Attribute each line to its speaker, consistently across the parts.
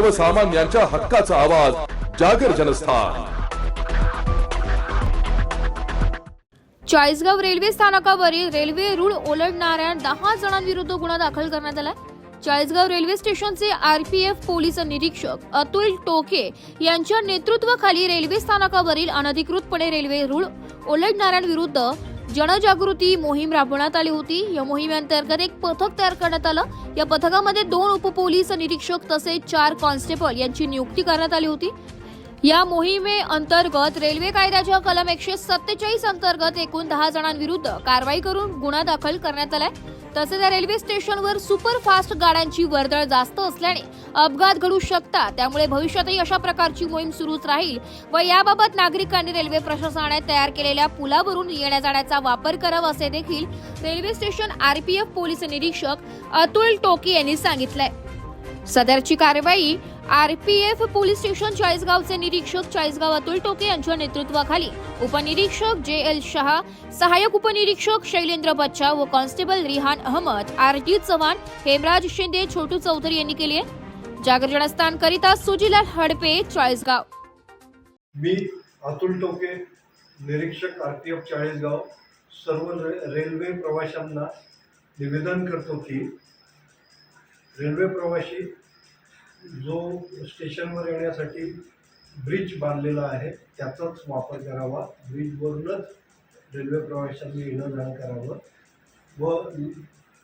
Speaker 1: सर्वसामान्यांच्या हक्काचा आवाज जागर जनस्थान.
Speaker 2: चाळीसगाव रेल्वे स्थानकावरील रेल्वे रूळ ओलांडणाऱ्या दहा जणांविरुद्ध गुन्हा दाखल करण्यात आला चाळीसगाव रेल्वे स्टेशनचे आरपीएफ पोलीस निरीक्षक अतुल टोके यांच्या नेतृत्वाखाली रेल्वे स्थानकावरील अनधिकृतपणे रेल्वे रूळ ओलांडणाऱ्यांविरुद्ध जनजागृती मोहीम राबवण्यात आली होती. या मोहिमेअंतर्गत एक पथक तयार करण्यात आलं. या पथकामध्ये दोन उपपोलीस निरीक्षक तसेच चार कॉन्स्टेबल यांची नियुक्ती करण्यात आली होती. या मोहिमे अंतर्गत रेल्वे कायद्याच्या कलम एकशे सत्तेचाळीस अंतर्गत एकूण दहा जणांविरुद्ध कारवाई करून गुन्हा दाखल करण्यात आलाय. तसेच या रेल्वे स्टेशनवर सुपरफास्ट गाड्यांची वर्दळ जास्त असल्याने अपघात घडू शकतात त्यामुळे भविष्यातही अशा प्रकारची मोहीम सुरूच राहील व याबाबत नागरिकांनी रेल्वे प्रशासनाने तयार केलेल्या पुलावरून येण्या जाण्याचा वापर करावा असे देखील रेल्वे स्टेशन आरपीएफ पोलीस निरीक्षक अतुल टोकी यांनी सांगितलंय. सदरची कारवाई आरपीएफ पोलीस स्टेशन चाळीसगावचे निरीक्षक चाळीसगाव अतुल टोके यांच्या नेतृत्वाखाली उपनिरीक्षक जे एल शहा सहाय्यक उपनिरीक्षक शैलेंद्र बच्चा व constable Rihan Ahmed R G Chavan Hemraj Shinde Chhotu Chaudhari यांनी केली आहे. जागर जनस्थान करिता सुजीलाल हडपे चाळीसगाव.
Speaker 3: मी अतुल टोके निरीक्षक आरपीएफ चाळीसगाव सर्व रेल्वे प्रवाशांना निवेदन करतो की रेल्वे प्रवासी जो स्टेशनवर येण्यासाठी ब्रिज बांधलेला आहे त्याचाच वापर करावा. ब्रिजवरूनच रेल्वे प्रवाशांनी येणं जाणं करावं. व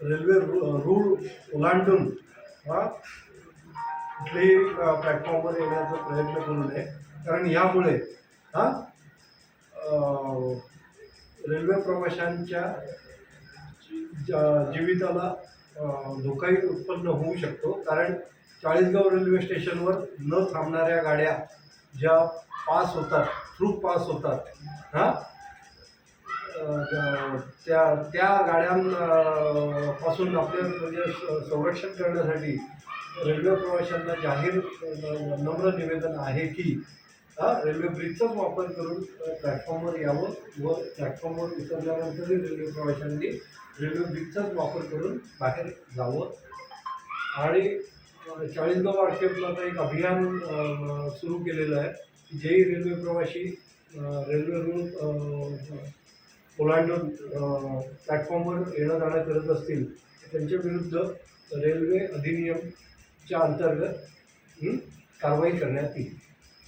Speaker 3: रेल्वे रू रूळ ओलांडून हा कुठल्याही प्लॅटफॉर्मवर येण्याचा प्रयत्न करू नये. कारण यामुळे हा रेल्वे प्रवाशांच्या ज- जीविताला धोकाही उत्पन्न होऊ शकतो. कारण चाळीसगाव रेल्वे स्टेशनवर न थांबणाऱ्या गाड्या ज्या पास होतात थ्रू पास होतात हां? त्या त्या गाड्यांपासून आपल्या म्हणजे स- संरक्षण करण्यासाठी रेल्वे प्रवाशांना जाहीर नम्र निवेदन आहे की हा रेल्वे ब्रिजचाच वापर करून प्लॅटफॉर्मवर यावं व प्लॅटफॉर्मवर उतरल्यानंतरही रेल्वे प्रवाशांनी रेल्वे ब्रिजचाच वापर करून बाहेर जावं. आणि चाळीसगाव आरटीएफला आता एक अभियान सुरू केलेलं आहे जेही रेल्वे प्रवासी रेल्वे रूळ ओलांडून प्लॅटफॉर्मवर येणं जाणं करत असतील त्यांच्या विरुद्ध रेल्वे अधिनियमच्या अंतर्गत कारवाई करण्यात येईल.